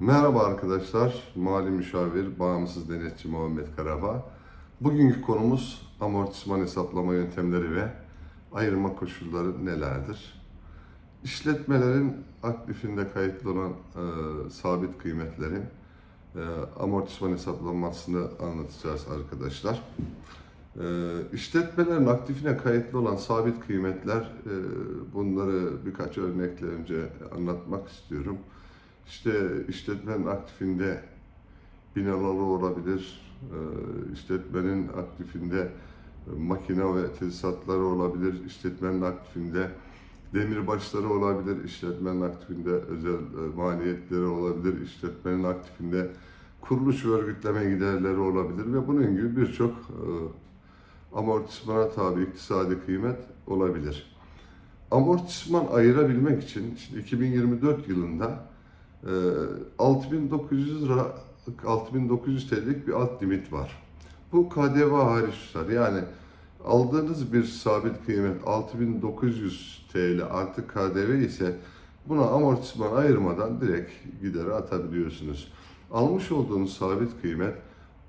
Merhaba arkadaşlar, mali müşavir, bağımsız denetçi Muhammed Karabağ. Bugünkü konumuz amortisman hesaplama yöntemleri ve ayırma koşulları nelerdir? İşletmelerin aktifinde kayıtlı olan e, sabit kıymetlerin e, amortisman hesaplanmasını anlatacağız arkadaşlar. E, işletmelerin aktifine kayıtlı olan sabit kıymetler, e, bunları birkaç örnekle önce anlatmak istiyorum. İşte işletmenin aktifinde binaları olabilir, e, işletmenin aktifinde e, makine ve tesisatları olabilir, işletmenin aktifinde demirbaşları olabilir, işletmenin aktifinde özel e, maliyetleri olabilir, işletmenin aktifinde kuruluş ve örgütleme giderleri olabilir ve bunun gibi birçok e, amortismana tabi iktisadi kıymet olabilir. Amortisman ayırabilmek için şimdi 2024 yılında e, 6900 lira 6900 TL'lik bir alt limit var. Bu KDV hariç tutar. Yani aldığınız bir sabit kıymet 6900 TL artı KDV ise buna amortisman ayırmadan direkt gideri atabiliyorsunuz. Almış olduğunuz sabit kıymet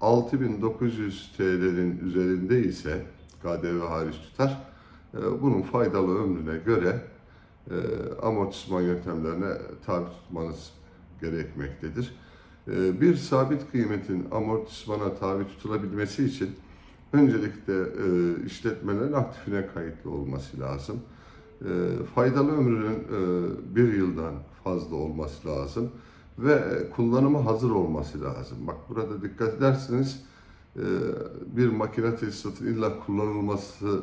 6900 TL'nin üzerinde ise KDV hariç tutar. E, Bunun faydalı ömrüne göre e, amortisman yöntemlerine tabi tutmanız gerekmektedir. E, Bir sabit kıymetin amortismana tabi tutulabilmesi için öncelikle e, işletmelerin aktifine kayıtlı olması lazım. E, Faydalı ömrünün e, bir yıldan fazla olması lazım ve kullanıma hazır olması lazım. Bak burada dikkat ederseniz e, bir makine tesisatın illa kullanılması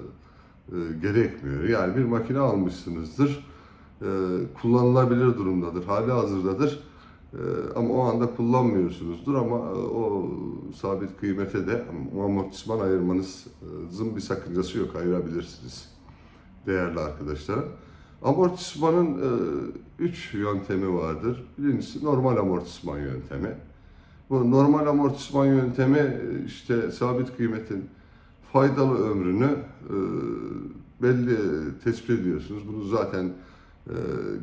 gerekmiyor. Yani bir makine almışsınızdır, kullanılabilir durumdadır, hali hazırdadır. E, ama o anda kullanmıyorsunuzdur ama e, o sabit kıymete de amortisman ayırmanızın bir sakıncası yok, ayırabilirsiniz değerli arkadaşlarım. Amortismanın e, üç yöntemi vardır. Birincisi normal amortisman yöntemi. Bu normal amortisman yöntemi e, işte sabit kıymetin faydalı ömrünü belli tespit ediyorsunuz. Bunu zaten e,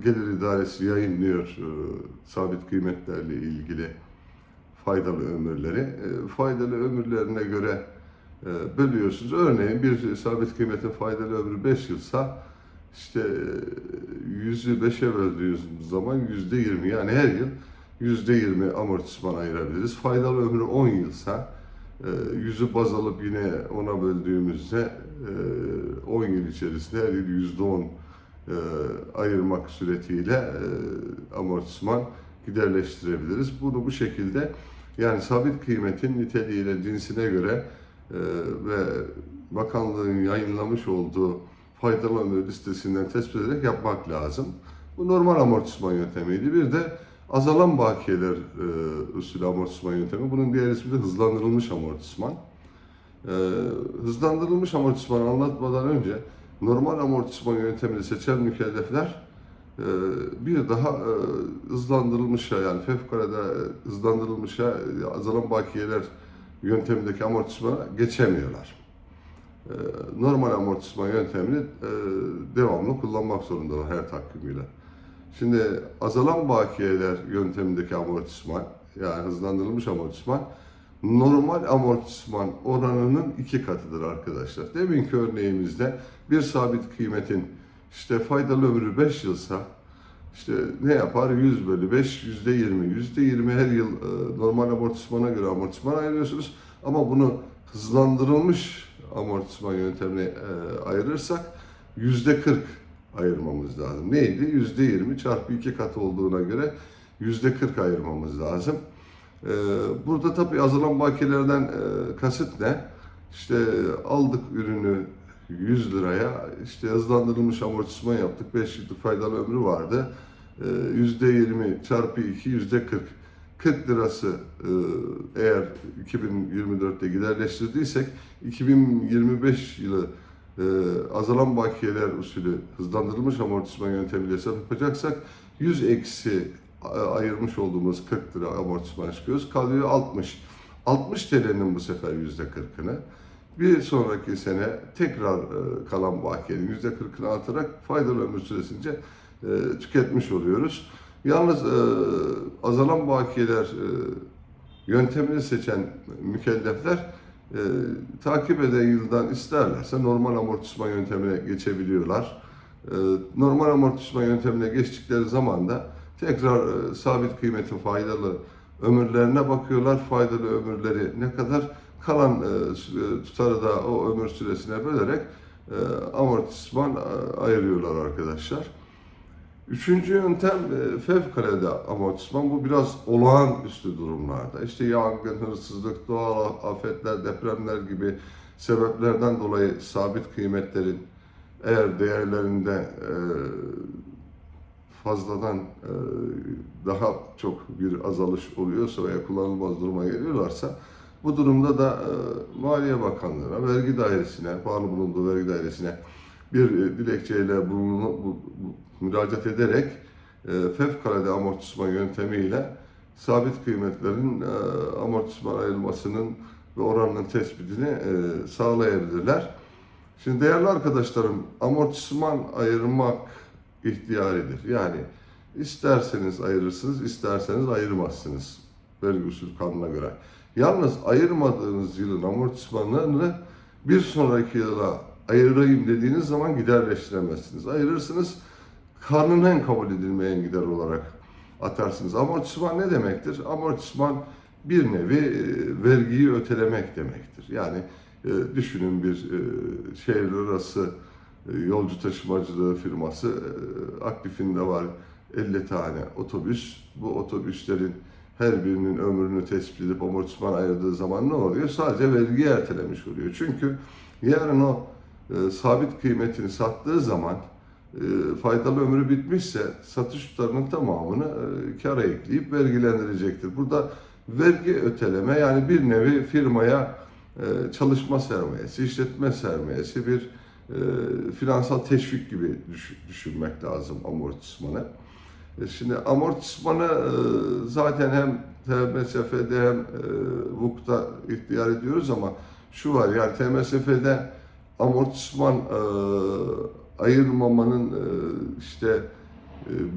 Gelir İdaresi yayınlıyor e, sabit kıymetlerle ilgili faydalı ömürleri. E, faydalı ömürlerine göre e, bölüyorsunuz. Örneğin bir sabit kıymetin faydalı ömrü 5 yılsa işte yüzü 5'e böldüğünüz zaman yüzde 20 yani her yıl yüzde 20 amortisman ayırabiliriz. Faydalı ömrü 10 yılsa yüzü baz alıp yine ona böldüğümüzde e, 10 yıl içerisinde her yıl yüzde 10 e, ayırmak suretiyle e, amortisman giderleştirebiliriz. Bunu bu şekilde yani sabit kıymetin niteliğiyle cinsine göre e, ve bakanlığın yayınlamış olduğu faydalı ömür listesinden tespit ederek yapmak lazım. Bu normal amortisman yöntemiydi. Bir de azalan bakiyeler e, usulü amortisman yöntemi. Bunun diğer ismi de hızlandırılmış amortisman. E, hızlandırılmış amortisman anlatmadan önce normal amortisman yöntemini seçen mükellefler e, bir daha e, hızlandırılmışa yani fevkalade hızlandırılmışa azalan bakiyeler yöntemindeki amortismana geçemiyorlar. E, normal amortisman yöntemini devamlı kullanmak zorundalar her takvimiyle. Şimdi azalan bakiyeler yöntemindeki amortisman yani hızlandırılmış amortisman normal amortisman oranının iki katıdır arkadaşlar. Deminki örneğimizde bir sabit kıymetin işte faydalı ömrü 5 yılsa işte ne yapar? 100 bölü 5, yüzde 20. Yüzde 20 her yıl e, normal amortismana göre amortisman ayırıyorsunuz. Ama bunu hızlandırılmış amortisman yöntemine e, ayırırsak yüzde 40 ayırmamız lazım. Neydi? Yüzde 20 çarpı 2 katı olduğuna göre yüzde 40 ayırmamız lazım. E, burada tabii azalan bakiyelerden e, kasıt ne? İşte aldık ürünü 100 liraya işte hızlandırılmış amortisman yaptık. 5 yıllık faydalı ömrü vardı. Ee, %20 çarpı 2 %40. 40 lirası e, eğer 2024'te giderleştirdiysek 2025 yılı e, azalan bakiyeler usulü hızlandırılmış amortisman yöntemiyle hesap yapacaksak 100 eksi ayırmış olduğumuz 40 lira amortisman çıkıyoruz. Kalıyor 60. 60 TL'nin bu sefer %40'ını bir sonraki sene tekrar e, kalan bakiyenin yüzde 40'ını artarak faydalı ömür süresince e, tüketmiş oluyoruz. Yalnız e, azalan bakiyeler yöntemini seçen mükellefler takip eden yıldan isterlerse normal amortisman yöntemine geçebiliyorlar. Normal amortisman yöntemine geçtikleri zaman da tekrar e, sabit kıymetin faydalı ömürlerine bakıyorlar. Faydalı ömürleri ne kadar kalan e, e, tutarı da o ömür süresine bölerek e, amortisman e, ayırıyorlar arkadaşlar. Üçüncü yöntem e, fevkalade amortisman. Bu biraz olağanüstü durumlarda. İşte yangın, hırsızlık, doğal afetler, depremler gibi sebeplerden dolayı sabit kıymetlerin eğer değerlerinde e, fazladan e, daha çok bir azalış oluyorsa veya kullanılmaz duruma geliyorlarsa bu durumda da e, Maliye Bakanlığı'na, vergi dairesine, bağlı bulunduğu vergi dairesine bir e, dilekçeyle bulunu, bu, bu- müracaat ederek fevkalade amortisman yöntemiyle sabit kıymetlerin amortisman ayrılmasının ve oranının tespitini sağlayabilirler. Şimdi değerli arkadaşlarım, amortisman ayırmak ihtiyaridir. Yani isterseniz ayırırsınız, isterseniz ayırmazsınız. Vergi usul kanuna göre. Yalnız ayırmadığınız yılın amortismanlarını bir sonraki yıla ayırayım dediğiniz zaman giderleştiremezsiniz. Ayırırsınız, kanunen kabul edilmeyen gider olarak atarsınız. Amortisman ne demektir? Amortisman bir nevi e, vergiyi ötelemek demektir. Yani e, düşünün bir e, şehirler arası yolcu taşımacılığı firması e, aktifinde var 50 tane otobüs. Bu otobüslerin her birinin ömrünü tespit edip amortisman ayırdığı zaman ne oluyor? Sadece vergiyi ertelemiş oluyor. Çünkü yarın o e, sabit kıymetini sattığı zaman e, faydalı ömrü bitmişse satış tutarının tamamını e, kara ekleyip vergilendirecektir. Burada vergi öteleme yani bir nevi firmaya e, çalışma sermayesi, işletme sermayesi bir e, finansal teşvik gibi düş- düşünmek lazım amortismanı. E, Şimdi amortismanı e, zaten hem TMSF'de hem e, VUK'ta ihtiyar ediyoruz ama şu var yani TMSF'de amortisman e, ayırmamanın işte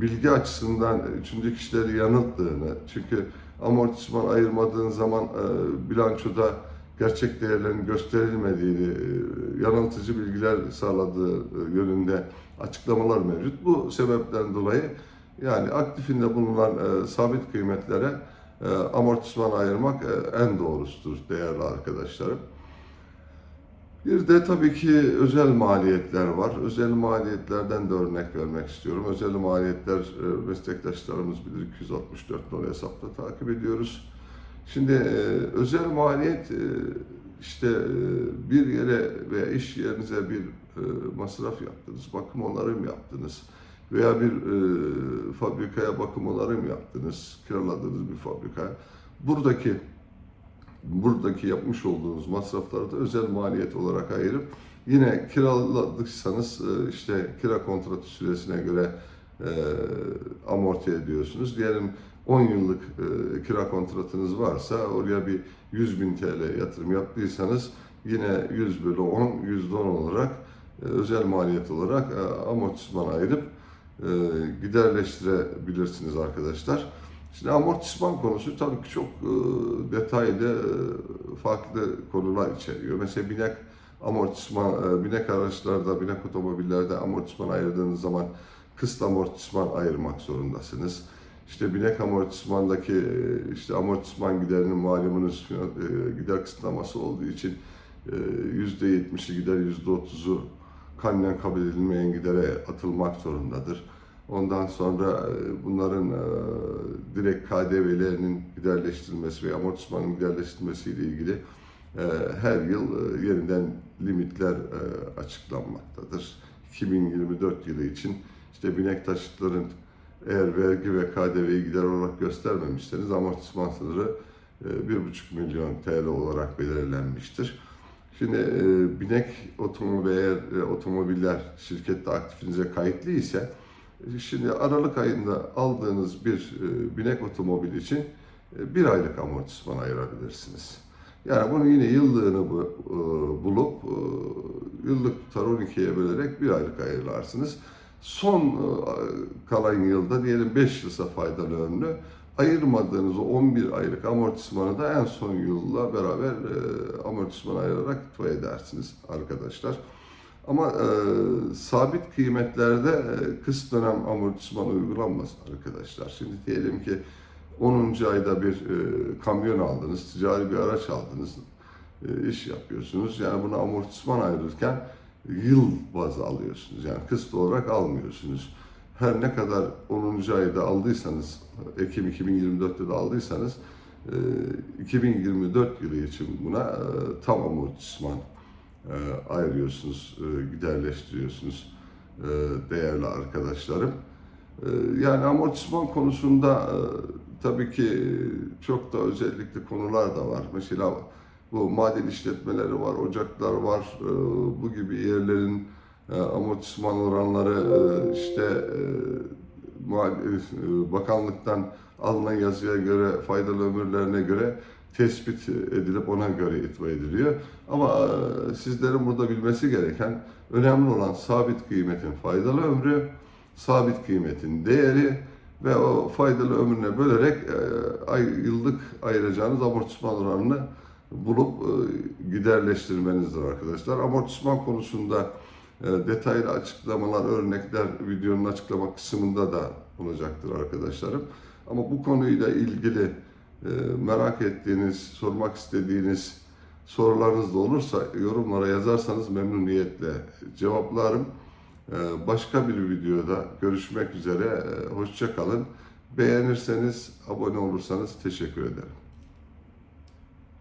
bilgi açısından üçüncü kişileri yanılttığını çünkü amortisman ayırmadığın zaman e, bilançoda gerçek değerlerin gösterilmediğini, e, yanıltıcı bilgiler sağladığı e, yönünde açıklamalar mevcut. Bu sebepten dolayı yani aktifinde bulunan e, sabit kıymetlere e, amortisman ayırmak e, en doğrusudur değerli arkadaşlarım. Bir de tabii ki özel maliyetler var. Özel maliyetlerden de örnek vermek istiyorum. Özel maliyetler e, meslektaşlarımız bilir 264 nolu hesapta takip ediyoruz. Şimdi e, özel maliyet e, işte e, bir yere veya iş yerinize bir masraf yaptınız, bakım onarım yaptınız veya bir fabrikaya bakım onarım yaptınız, kiraladığınız bir fabrikaya. Buradaki buradaki yapmış olduğunuz masrafları da özel maliyet olarak ayırıp yine kiraladıysanız işte kira kontratı süresine göre e, amorti ediyorsunuz. Diyelim 10 yıllık e, kira kontratınız varsa oraya bir 100 bin TL yatırım yaptıysanız yine 100 bölü 10, %10 olarak e, özel maliyet olarak e, amortisman ayırıp e, giderleştirebilirsiniz arkadaşlar. Şimdi amortisman konusu tabii ki çok e, detaylı, e, farklı konular içeriyor. Mesela binek amortisman, e, binek araçlarda, binek otomobillerde amortisman ayırdığınız zaman kıst amortisman ayırmak zorundasınız. İşte binek amortismandaki e, işte amortisman giderinin malumunuz e, gider kısıtlaması olduğu için e, yüzde 70'i gider, yüzde 30'u kanunen kabul edilmeyen gidere atılmak zorundadır. Ondan sonra e, bunların e, direkt KDV'lerinin giderleştirilmesi ve amortismanın giderleştirilmesiyle ilgili e, her yıl e, yeniden limitler e, açıklanmaktadır. 2024 yılı için işte binek taşıtların eğer vergi ve KDV'yi gider olarak göstermemişseniz amortisman sınırı e, 1,5 milyon TL olarak belirlenmiştir. Şimdi e, binek otomobil eğer e, otomobiller şirkette aktifinize kayıtlı ise e, şimdi Aralık ayında aldığınız bir e, binek otomobil için e, bir aylık amortisman ayırabilirsiniz. Yani bunu yine yıllığını bu- e, bulup e, yıllık tutar 12'ye bölerek bir aylık ayırlarsınız. Son e, kalan yılda diyelim 5 yılsa faydalı ömrü ayırmadığınız o 11 aylık amortismanı da en son yılla beraber e, amortisman ayırarak itfaiye edersiniz arkadaşlar. Ama e, sabit kıymetlerde e, kısa dönem amortisman uygulanmaz arkadaşlar. Şimdi diyelim ki 10. ayda bir e, kamyon aldınız, ticari bir araç aldınız, e, iş yapıyorsunuz. Yani bunu amortisman ayırırken yıl bazı alıyorsunuz. Yani kısıt olarak almıyorsunuz. Her ne kadar 10. ayda aldıysanız, Ekim 2024'te de aldıysanız, e, 2024 yılı için buna e, tam amortisman e, ayırıyorsunuz, e, giderleştiriyorsunuz e, değerli arkadaşlarım. E, Yani amortisman konusunda e, tabii ki e, çok da özellikle konular da var. Mesela bu maden işletmeleri var, ocaklar var, e, bu gibi yerlerin e, amortisman oranları e, işte bakanlıktan alınan yazıya göre, faydalı ömürlerine göre tespit edilip ona göre itva ediliyor. Ama sizlerin burada bilmesi gereken önemli olan sabit kıymetin faydalı ömrü, sabit kıymetin değeri ve o faydalı ömrüne bölerek ay, yıllık ayıracağınız amortisman oranını bulup e, giderleştirmenizdir arkadaşlar. Amortisman konusunda e, detaylı açıklamalar, örnekler videonun açıklama kısmında da olacaktır arkadaşlarım. Ama bu konuyla ilgili e, merak ettiğiniz, sormak istediğiniz sorularınız da olursa yorumlara yazarsanız memnuniyetle cevaplarım. Başka bir videoda görüşmek üzere. E, Hoşça kalın. Beğenirseniz, abone olursanız teşekkür ederim.